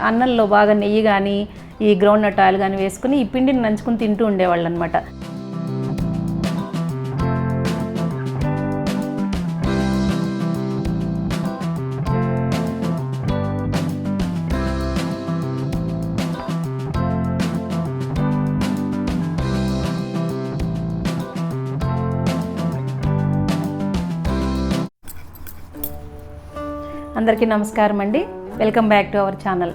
అన్నంలో బాగా నెయ్యి కానీ ఈ గ్రౌండ్ నట్ ఆయిల్ కానీ వేసుకుని ఈ పిండిని నంచుకుని తింటూ ఉండేవాళ్ళు అనమాట అందరికీ నమస్కారం అండి welcome back to our channel.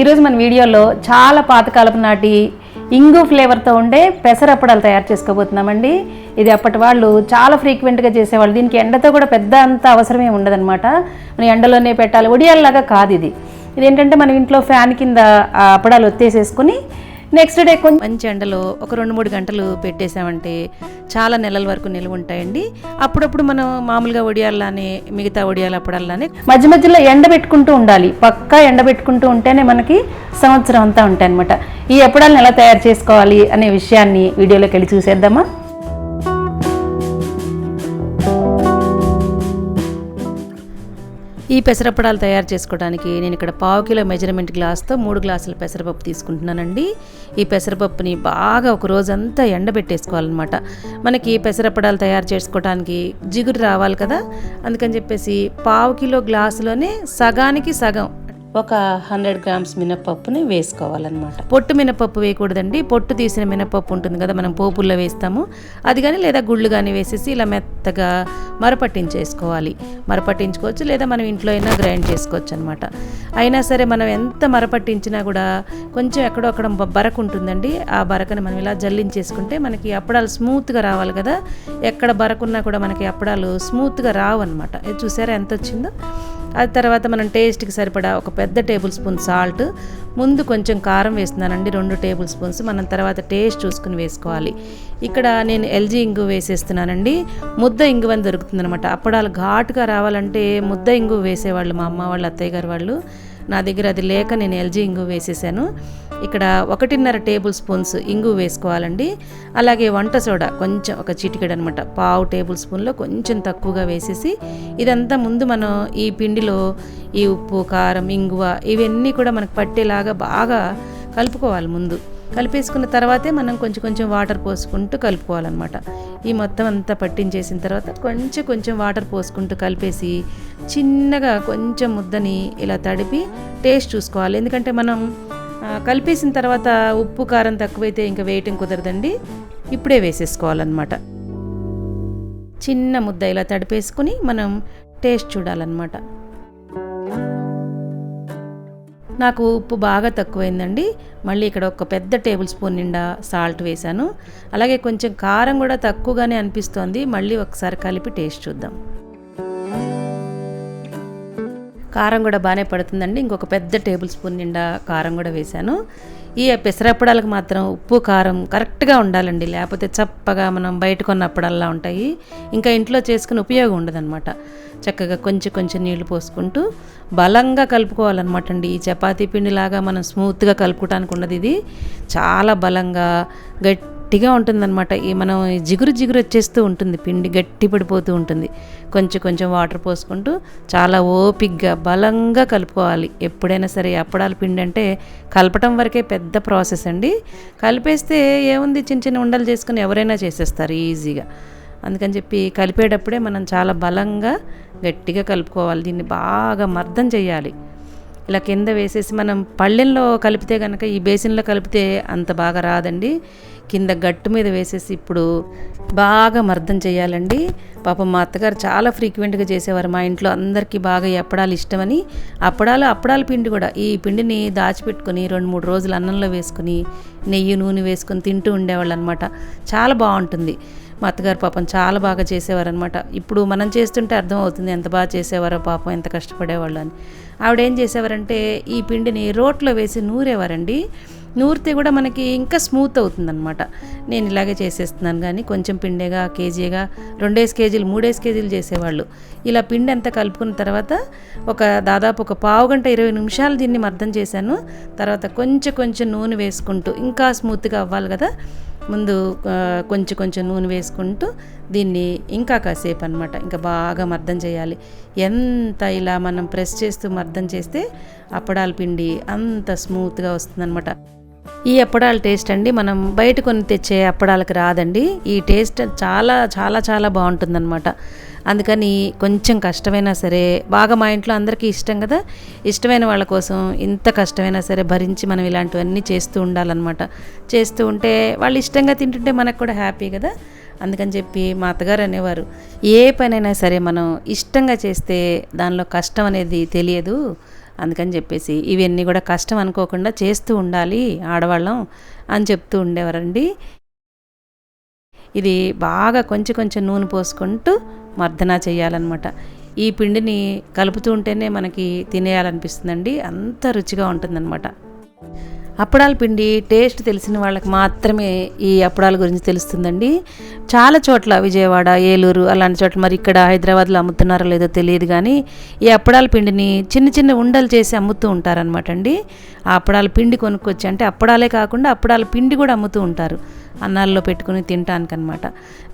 ఈరోజు మన వీడియోలో చాలా పాతకాలపు నాటి ఇంగు ఫ్లేవర్తో ఉండే పెసరప్పడాలు తయారు చేసుకోబోతున్నామండి. ఇది అప్పటి వాళ్ళు చాలా ఫ్రీక్వెంట్గా చేసేవాళ్ళు. దీనికి ఎండతో కూడా పెద్ద అంత అవసరమే ఉండదన్నమాట. మనం ఎండలోనే పెట్టాలి. ఒడియాల్లాగా కాదు ఇది. ఇదేంటంటే మనం ఇంట్లో ఫ్యాన్ కింద అప్పడాలు ఒత్తేసేసుకుని నెక్స్ట్ డే కొంచెం మంచి ఎండలో ఒక రెండు మూడు గంటలు పెట్టేసామంటే చాలా నెలల వరకు నిల్వ ఉంటాయండి. అప్పుడప్పుడు మనం మామూలుగా వడియాల్లానే మిగతా వడియాలు అప్పడాల్లానే మధ్య మధ్యలో ఎండ పెట్టుకుంటూ ఉండాలి. పక్కా ఎండ పెట్టుకుంటూ ఉంటేనే మనకి సంవత్సరం అంతా ఉంటాయి అనమాట ఈ అప్పడాలను ఎలా తయారు చేసుకోవాలి అనే విషయాన్ని వీడియోలోకి వెళ్ళి చూసేద్దామా? ఈ పెసరపడాలు తయారు చేసుకోవడానికి నేను ఇక్కడ పావు కిలో మెజర్మెంట్ గ్లాస్తో మూడు గ్లాసుల పెసరపప్పు తీసుకుంటున్నానండి. ఈ పెసరపప్పుని బాగా ఒక రోజంతా ఎండబెట్టేసుకోవాలన్నమాట. మనకి పెసరపడాలు తయారు చేసుకోవడానికి జిగురు రావాలి కదా. అందుకని చెప్పేసి పావు కిలో గ్లాసులోనే సగానికి సగం ఒక హండ్రెడ్ గ్రామ్స్ మినపప్పుని వేసుకోవాలన్నమాట. పొట్టు మినపప్పు వేయకూడదండి. పొట్టు తీసిన మినపప్పు ఉంటుంది కదా మనం పోపుల్లో వేస్తాము. అది కానీ లేదా గుళ్ళు కానీ వేసేసి ఇలా మెత్తగా మరపట్టించేసుకోవాలి. మరపట్టించుకోవచ్చు లేదా మనం ఇంట్లో అయినా గ్రైండ్ చేసుకోవచ్చు అనమాట అయినా సరే మనం ఎంత మరపట్టించినా కూడా కొంచెం ఎక్కడో అక్కడ బరకు ఉంటుందండి. ఆ బరకని మనం ఇలా జల్లించేసుకుంటే మనకి అప్పడాలు స్మూత్గా రావాలి కదా. ఎక్కడ బరకున్నా కూడా మనకి అప్పడాలు స్మూత్గా రావు అనమాట చూసారా ఎంత వచ్చిందో? అది తర్వాత మనం టేస్ట్కి సరిపడా ఒక పెద్ద టేబుల్ స్పూన్ సాల్ట్ ముందు కొంచెం కారం వేస్తున్నానండి రెండు టేబుల్ స్పూన్స్. మనం తర్వాత టేస్ట్ చూసుకుని వేసుకోవాలి. ఇక్కడ నేను ఎల్జీ ఇంగు వేసేస్తున్నానండి. ముద్ద ఇంగు అని దొరుకుతుందనమాట అప్పడాలు ఘాటుగా రావాలంటే ముద్ద ఇంగు వేసేవాళ్ళు మా అమ్మ వాళ్ళు అత్తయ్య గారు వాళ్ళు. నా దగ్గర అది లేక నేను ఎల్జీ ఇంగు వేసేసాను. ఇక్కడ ఒకటిన్నర టేబుల్ స్పూన్స్ ఇంగు వేసుకోవాలండి. అలాగే వంట సోడా కొంచెం ఒక చిటికెడు అనమాట పావు టేబుల్ స్పూన్లో కొంచెం తక్కువగా వేసేసి ఇదంతా ముందు మనం ఈ పిండిలో ఈ ఉప్పు కారం ఇంగువ ఇవన్నీ కూడా మనకు పట్టేలాగా బాగా కలుపుకోవాలి ముందు. కలిపేసుకున్న తర్వాతే మనం కొంచెం కొంచెం వాటర్ పోసుకుంటూ కలుపుకోవాలన్నమాట. ఈ మొత్తం అంతా పట్టించేసిన తర్వాత కొంచెం కొంచెం వాటర్ పోసుకుంటూ కలిపేసి చిన్నగా కొంచెం ముద్దని ఇలా తడిపి టేస్ట్ చూసుకోవాలి. ఎందుకంటే మనం కలిపేసిన తర్వాత ఉప్పు కారం తక్కువైతే ఇంకా వేయటం కుదరదండి. ఇప్పుడే వేసేసుకోవాలన్నమాట. చిన్న ముద్ద ఇలా తడిపేసుకుని మనం టేస్ట్ చూడాలన్నమాట. నాకు ఉప్పు బాగా తక్కువైందండి. మళ్ళీ ఇక్కడ ఒక పెద్ద టేబుల్ స్పూన్ నిండా సాల్ట్ వేశాను. అలాగే కొంచెం కారం కూడా తక్కువగానే అనిపిస్తోంది. మళ్ళీ ఒకసారి కలిపి టేస్ట్ చూద్దాం. కారం కూడా బాగానే పడుతుందండి. ఇంకొక పెద్ద టేబుల్ స్పూన్ నిండా కారం కూడా వేశాను. ఈ పెసరప్పడాలకు మాత్రం ఉప్పు కారం కరెక్ట్గా ఉండాలండి. లేకపోతే చప్పగా మనం బయట కొన్నప్పుడల్లా ఉంటాయి. ఇంకా ఇంట్లో చేసుకుని ఉపయోగం ఉండదన్నమాట. చక్కగా కొంచెం కొంచెం నీళ్ళు పోసుకుంటూ బలంగా కలుపుకోవాలన్నమాట అండి ఈ చపాతీ పిండిలాగా మనం స్మూత్గా కలుపుకోవటానికి ఉండదు ఇది. చాలా బలంగా గట్టి గట్టిగా ఉంటుందన్నమాట. ఈ మనం జిగురు జిగురు వచ్చేస్తూ ఉంటుంది. పిండి గట్టి పడిపోతూ ఉంటుంది. కొంచెం కొంచెం వాటర్ పోసుకుంటూ చాలా ఓపిగ్గా బలంగా కలుపుకోవాలి. ఎప్పుడైనా సరే అప్పడాల పిండి అంటే కలపటం వరకే పెద్ద ప్రాసెస్ అండి. కలిపేస్తే ఏముంది? చిన్న చిన్న ఉండలు చేసుకుని ఎవరైనా చేసేస్తారు ఈజీగా. అందుకని చెప్పి కలిపేటప్పుడే మనం చాలా బలంగా గట్టిగా కలుపుకోవాలి. దీన్ని బాగా మర్దం చేయాలి. ఇలా కింద వేసేసి మనం పళ్ళెంలో కలిపితే కనుక ఈ బేసిన్లో కలిపితే అంత బాగా రాదండి. కింద గట్టు మీద వేసేసి ఇప్పుడు బాగా మర్దం చేయాలండి. పాపం మా అత్తగారు చాలా ఫ్రీక్వెంట్గా చేసేవారు. మా ఇంట్లో అందరికీ బాగా అప్పడాలు ఇష్టమని అప్పడాలు అప్పడాల పిండి కూడా. ఈ పిండిని దాచిపెట్టుకొని రెండు మూడు రోజులు అన్నంలో వేసుకుని నెయ్యి నూనె వేసుకొని తింటూ ఉండేవాళ్ళు అనమాట చాలా బాగుంటుంది. మా అత్తగారు పాపం చాలా బాగా చేసేవారనమాట ఇప్పుడు మనం చేస్తుంటే అర్థం అవుతుంది ఎంత బాగా చేసేవారో పాపం ఎంత కష్టపడేవాళ్ళు అని. ఆవిడ ఏం చేసేవారంటే ఈ పిండిని రోట్లో వేసి నూరేవారండి. నూరితే కూడా మనకి ఇంకా స్మూత్ అవుతుందన్నమాట. నేను ఇలాగే చేసేస్తున్నాను కానీ కొంచెం పిండేగా కేజీగా రెండేసి కేజీలు మూడేసి కేజీలు చేసేవాళ్ళు. ఇలా పిండి అంతా కలుపుకున్న తర్వాత ఒక దాదాపు ఒక పావు గంట ఇరవై నిమిషాలు దీన్ని మర్దం చేశాను. తర్వాత కొంచెం కొంచెం నూనె వేసుకుంటూ ఇంకా స్మూత్గా అవ్వాలి కదా. ముందు కొంచెం కొంచెం నూనె వేసుకుంటూ దీన్ని ఇంకా కాసేపు అనమాట ఇంకా బాగా మర్దం చేయాలి. ఎంత ఇలా మనం ప్రెస్ చేస్తూ మర్దం చేస్తే అప్పడాల పిండి అంత స్మూత్గా వస్తుందన్నమాట. ఈ అప్పడాల టేస్ట్ అండి మనం బయట కొని తెచ్చే అప్పడాలకు రాదండి. ఈ టేస్ట్ చాలా చాలా చాలా బాగుంటుందన్నమాట. అందుకని కొంచెం కష్టమైనా సరే బాగా మా ఇంట్లో అందరికీ ఇష్టం కదా ఇష్టమైన వాళ్ళ కోసం ఇంత కష్టమైనా సరే భరించి మనం ఇలాంటివన్నీ చేస్తూ ఉండాలన్నమాట. చేస్తూ ఉంటే వాళ్ళు ఇష్టంగా తింటుంటే మనకు కూడా హ్యాపీ కదా. అందుకని చెప్పి మా అత్తగారు అనేవారు ఏ పనైనా సరే మనం ఇష్టంగా చేస్తే దానిలో కష్టం అనేది తెలియదు. అందుకని చెప్పేసి ఇవన్నీ కూడా కష్టం అనుకోకుండా చేస్తూ ఉండాలి ఆడవాళ్ళం అని చెప్తూ ఉండేవారండి. ఇది బాగా కొంచెం కొంచెం నూనె పోసుకుంటూ మర్దన చేయాలన్నమాట. ఈ పిండిని కలుపుతూ ఉంటేనే మనకి తినేయాలనిపిస్తుందండి. అంత రుచిగా ఉంటుందన్నమాట. అప్పడాల పిండి టేస్ట్ తెలిసిన వాళ్ళకి మాత్రమే ఈ అప్పడాల గురించి తెలుస్తుందండి. చాలా చోట్ల విజయవాడ ఏలూరు అలాంటి చోట్ల మరి ఇక్కడ హైదరాబాద్లో అమ్ముతున్నారో లేదో తెలియదు కానీ ఈ అప్పడాల పిండిని చిన్న చిన్న ఉండలు చేసి అమ్ముతూ ఉంటారనమాట అండి. ఆ అప్పడాల పిండి కొనుక్కొచ్చి అంటే అప్పడాలే కాకుండా అప్పడాల పిండి కూడా అమ్ముతూ ఉంటారు. అన్నాల్లో పెట్టుకుని తినటానికనమాట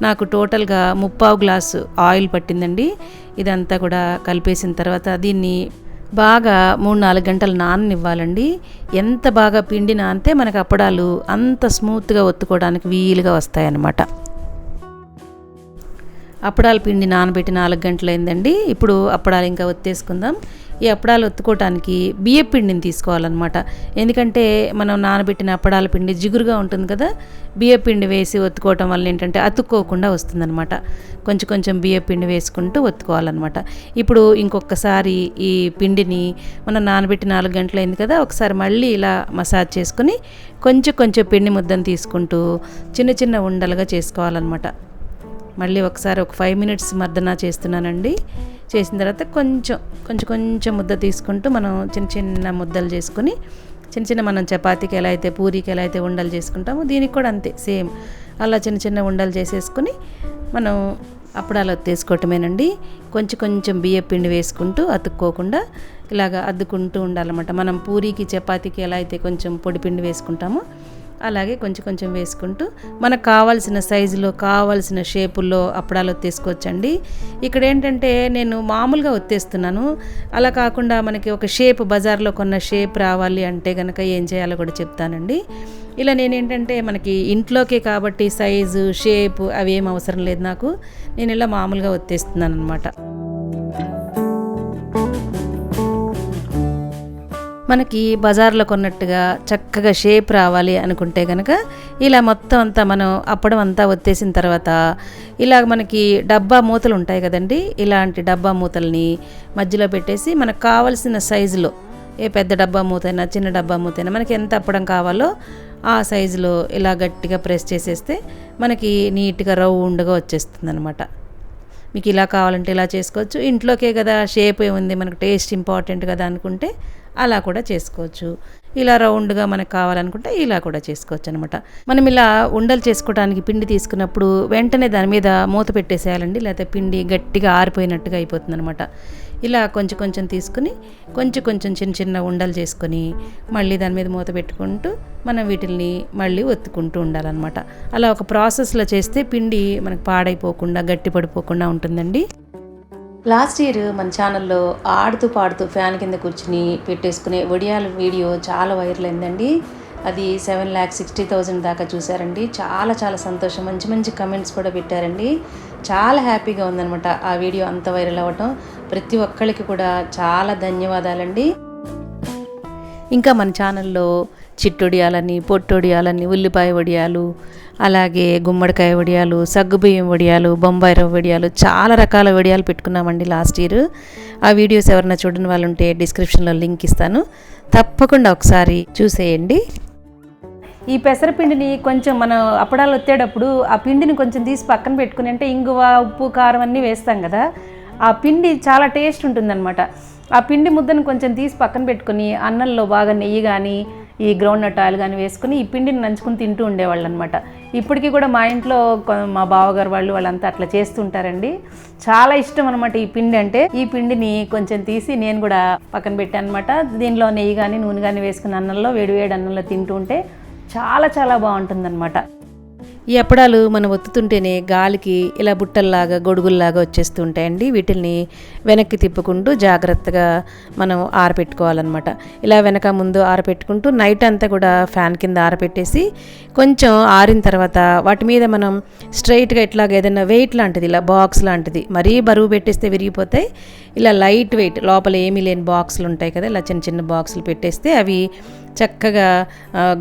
నాకు టోటల్గా ముప్పావు గ్లాసు ఆయిల్ పట్టిందండి. ఇదంతా కూడా కలిపేసిన తర్వాత దీన్ని బాగా మూడు నాలుగు గంటలు నాననివ్వాలండి. ఎంత బాగా పిండి నానితే మనకు అప్పడాలు అంత స్మూత్గా ఒత్తుకోవడానికి వీలుగా వస్తాయన్నమాట. అప్పడాల పిండి నానబెట్టి నాలుగు గంటలు అయిందండి ఇప్పుడు అప్పడాలు ఇంకా ఒత్తేసుకుందాం. ఈ అప్పడాలు ఒత్తుకోవటానికి బియ్య పిండిని తీసుకోవాలన్నమాట. ఎందుకంటే మనం నానబెట్టిన అప్పడాల పిండి జిగురుగా ఉంటుంది కదా బియ్య పిండి వేసి ఒత్తుకోవటం వల్ల ఏంటంటే అతుక్కోకుండా వస్తుందన్నమాట. కొంచెం కొంచెం బియ్య పిండి వేసుకుంటూ ఒత్తుకోవాలన్నమాట. ఇప్పుడు ఇంకొకసారి ఈ పిండిని మనం నానబెట్టి నాలుగు గంటలు అయింది కదా ఒకసారి మళ్ళీ ఇలా మసాజ్ చేసుకుని కొంచెం కొంచెం పిండి ముద్దను తీసుకుంటూ చిన్న చిన్న ఉండలుగా చేసుకోవాలన్నమాట. మళ్ళీ ఒకసారి ఒక ఫైవ్ మినిట్స్ మర్దన చేస్తున్నానండి. చేసిన తర్వాత కొంచెం కొంచెం కొంచెం ముద్ద తీసుకుంటూ మనం చిన్న చిన్న ముద్దలు చేసుకుని చిన్న చిన్న మనం చపాతీకి ఎలా అయితే పూరీకి ఎలా అయితే ఉండలు చేసుకుంటామో దీనికి కూడా అంతే సేమ్. అలా చిన్న చిన్న ఉండలు చేసేసుకుని మనం అప్పడాలు తీసుకోవటమేనండి కొంచెం కొంచెం బియ్య పిండి వేసుకుంటూ అతుక్కోకుండా ఇలాగ అద్దుకుంటూ ఉండాలన్నమాట. మనం పూరీకి చపాతీకి ఎలా అయితే కొంచెం పొడి పిండి వేసుకుంటామో అలాగే కొంచెం కొంచెం వేసుకుంటూ మనకు కావాల్సిన సైజులో కావాల్సిన షేపుల్లో అప్పడాలు ఒత్తేసుకోవచ్చండి. ఇక్కడ ఏంటంటే నేను మామూలుగా ఒత్తేస్తున్నాను. అలా కాకుండా మనకి ఒక షేప్ బజార్లో కొన్న షేప్ రావాలి అంటే కనుక ఏం చేయాలో కూడా చెప్తానండి. ఇలా నేనేంటంటే మనకి ఇంట్లోకే కాబట్టి సైజు షేప్ అవి ఏం అవసరం లేదు నాకు. నేను ఇలా మామూలుగా ఒత్తేస్తున్నాను అనమాట మనకి బజార్లో కొన్నట్టుగా చక్కగా షేప్ రావాలి అనుకుంటే కనుక ఇలా మొత్తం అంతా మనం అప్పడం అంతా వచ్చేసిన తర్వాత ఇలా మనకి డబ్బా మూతలు ఉంటాయి కదండి ఇలాంటి డబ్బా మూతల్ని మధ్యలో పెట్టేసి మనకు కావలసిన సైజులో ఏ పెద్ద డబ్బా మూతైనా చిన్న డబ్బా మూతైనా మనకి ఎంత అప్పడం కావాలో ఆ సైజులో ఇలా గట్టిగా ప్రెస్ చేసేస్తే మనకి నీట్గా రౌండ్గా వచ్చేస్తుంది అనమాట మీకు ఇలా కావాలంటే ఇలా చేసుకోవచ్చు. ఇంట్లోకే కదా షేప్ ఏముంది మనకు టేస్ట్ ఇంపార్టెంట్ కదా అనుకుంటే అలా కూడా చేసుకోవచ్చు. ఇలా రౌండ్గా మనకు కావాలనుకుంటే ఇలా కూడా చేసుకోవచ్చు అనమాట మనం ఇలా ఉండలు చేసుకోవడానికి పిండి తీసుకున్నప్పుడు వెంటనే దాని మీద మూత పెట్టేసేయాలండి లేకపోతే పిండి గట్టిగా ఆరిపోయినట్టుగా అయిపోతుంది అనమాట ఇలా కొంచెం కొంచెం తీసుకుని కొంచెం కొంచెం చిన్న చిన్న ఉండలు చేసుకొని మళ్ళీ దాని మీద మూత పెట్టుకుంటూ మనం వీటిల్ని మళ్ళీ ఒత్తుకుంటూ ఉండాలన్నమాట. అలా ఒక ప్రాసెస్లో చేస్తే పిండి మనకు పాడైపోకుండా గట్టి పడిపోకుండా ఉంటుందండి. లాస్ట్ ఇయర్ మన ఛానల్లో ఆడుతూ పాడుతూ ఫ్యాన్ కింద కూర్చుని పెట్టేసుకునే వడియాల వీడియో చాలా వైరల్ అయిందండి. అది సెవెన్ ల్యాక్ సిక్స్టీ థౌజండ్ దాకా చూసారండి చాలా చాలా సంతోషం. మంచి మంచి కమెంట్స్ కూడా పెట్టారండి. చాలా హ్యాపీగా ఉందనమాట ఆ వీడియో అంత వైరల్ అవ్వటం. ప్రతి ఒక్కరికి కూడా చాలా ధన్యవాదాలండి. ఇంకా మన ఛానల్లో చిట్టొడియాలని పొట్టొడియాలని ఉల్లిపాయ వడియాలు అలాగే గుమ్మడికాయ వడియాలు సగ్గుబియ్యం వడియాలు బొంబాయి రవ్వ వడియాలు చాలా రకాల వడియాలు పెట్టుకున్నామండి లాస్ట్ ఇయర్. ఆ వీడియోస్ ఎవరైనా చూడని వాళ్ళు ఉంటే డిస్క్రిప్షన్లో లింక్ ఇస్తాను. తప్పకుండా ఒకసారి చూసేయండి. ఈ పెసరపిండిని కొంచెం మనం అప్పడాలు వచ్చేటప్పుడు ఆ పిండిని కొంచెం తీసి పక్కన పెట్టుకుని అంటే ఇంగువ ఉప్పు కారం అన్నీ వేస్తాం కదా ఆ పిండి చాలా టేస్ట్ ఉంటుందన్నమాట. ఆ పిండి ముద్దను కొంచెం తీసి పక్కన పెట్టుకుని అన్నంలో బాగా నెయ్యి కానీ ఈ గ్రౌండ్ నట్ ఆయిల్ కానీ వేసుకుని ఈ పిండిని నంచుకుని తింటూ ఉండేవాళ్ళు అనమాట ఇప్పటికీ కూడా మా ఇంట్లో మా బావగారు వాళ్ళు వాళ్ళంతా అట్లా చేస్తుంటారండి. చాలా ఇష్టం అనమాట ఈ పిండి అంటే. ఈ పిండిని కొంచెం తీసి నేను కూడా పక్కన పెట్టాను అనమాట దీనిలో నెయ్యి కానీ నూనె కానీ వేసుకుని అన్నంలో వేడి వేడి అన్నంలో తింటూ ఉంటే చాలా చాలా బాగుంటుందన్నమాట ఈ అప్పడాలు మనం ఒత్తుతుంటేనే గాలికి ఇలా బుట్టల్లాగా గొడుగుల్లాగా వచ్చేస్తూ ఉంటాయండి వీటిల్ని వెనక్కి తిప్పుకుంటూ జాగ్రత్తగా మనం ఆరపెట్టుకోవాలన్నమాట. ఇలా వెనక ముందు ఆరపెట్టుకుంటూ నైట్ అంతా కూడా ఫ్యాన్ కింద ఆరపెట్టేసి కొంచెం ఆరిన తర్వాత వాటి మీద మనం స్ట్రైట్గా ఇట్లాగ ఏదైనా వెయిట్ లాంటిది ఇలా బాక్స్ లాంటిది మరీ బరువు పెట్టేస్తే విరిగిపోతాయి ఇలా లైట్ వెయిట్ లోపల ఏమీ లేని బాక్సులు ఉంటాయి కదా ఇలా చిన్న చిన్న బాక్సులు పెట్టేస్తే అవి చక్కగా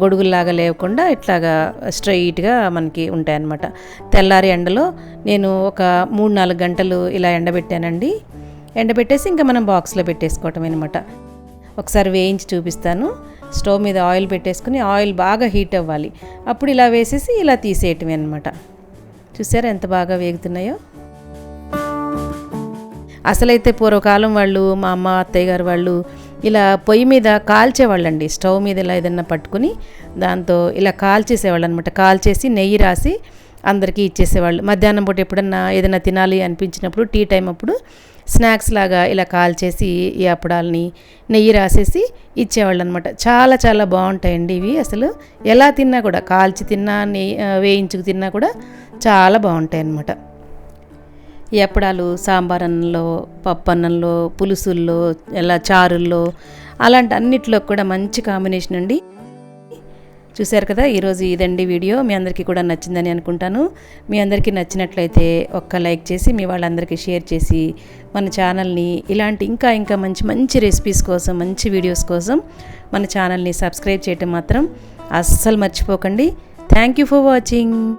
గొడుగుల్లాగా లేకుండా ఇట్లాగా స్ట్రైట్గా మనకి ఉంటాయన్నమాట. తెల్లారి ఎండలో నేను ఒక మూడు నాలుగు గంటలు ఇలా ఎండబెట్టానండి. ఎండబెట్టేసి ఇంకా మనం బాక్స్లో పెట్టేసుకోవటం అనమాట ఒకసారి వేయించి చూపిస్తాను. స్టవ్ మీద ఆయిల్ పెట్టేసుకుని ఆయిల్ బాగా హీట్ అవ్వాలి. అప్పుడు ఇలా వేసేసి ఇలా తీసేయటమే అనమాట చూసారా ఎంత బాగా వేగుతున్నాయో? అసలైతే పూర్వకాలం వాళ్ళు మా అమ్మ అత్తయ్య గారు వాళ్ళు ఇలా పొయ్యి మీద కాల్చేవాళ్ళండి. స్టవ్ మీద ఇలా ఏదన్నా పట్టుకుని దాంతో ఇలా కాల్చేసేవాళ్ళు అనమాట కాల్చేసి నెయ్యి రాసి అందరికీ ఇచ్చేసేవాళ్ళు. మధ్యాహ్నం పూట ఎప్పుడన్నా ఏదైనా తినాలి అనిపించినప్పుడు టీ టైం అప్పుడు స్నాక్స్ లాగా ఇలా కాల్చేసి ఈ అప్పడాలని నెయ్యి రాసేసి ఇచ్చేవాళ్ళు అనమాట చాలా చాలా బాగుంటాయండి ఇవి అసలు. ఎలా తిన్నా కూడా కాల్చి తిన్నా నెయ్యి వేయించుకు తిన్నా కూడా చాలా బాగుంటాయి అన్నమాట ఎప్పుడాలు సాంబార్ అన్నంలో పప్పు అన్నంలో పులుసుల్లో ఇలా చారుల్లో అలాంటి అన్నిట్లో కూడా మంచి కాంబినేషన్ అండి. చూశారు కదా ఈరోజు ఇదండి వీడియో. మీ అందరికీ కూడా నచ్చిందని అనుకుంటాను. మీ అందరికీ నచ్చినట్లయితే ఒక్క లైక్ చేసి మీ వాళ్ళందరికీ షేర్ చేసి మన ఛానల్ని ఇలాంటి ఇంకా ఇంకా మంచి మంచి రెసిపీస్ కోసం మంచి వీడియోస్ కోసం మన ఛానల్ని సబ్స్క్రైబ్ చేయటం మాత్రం అస్సలు మర్చిపోకండి. Thank you for watching.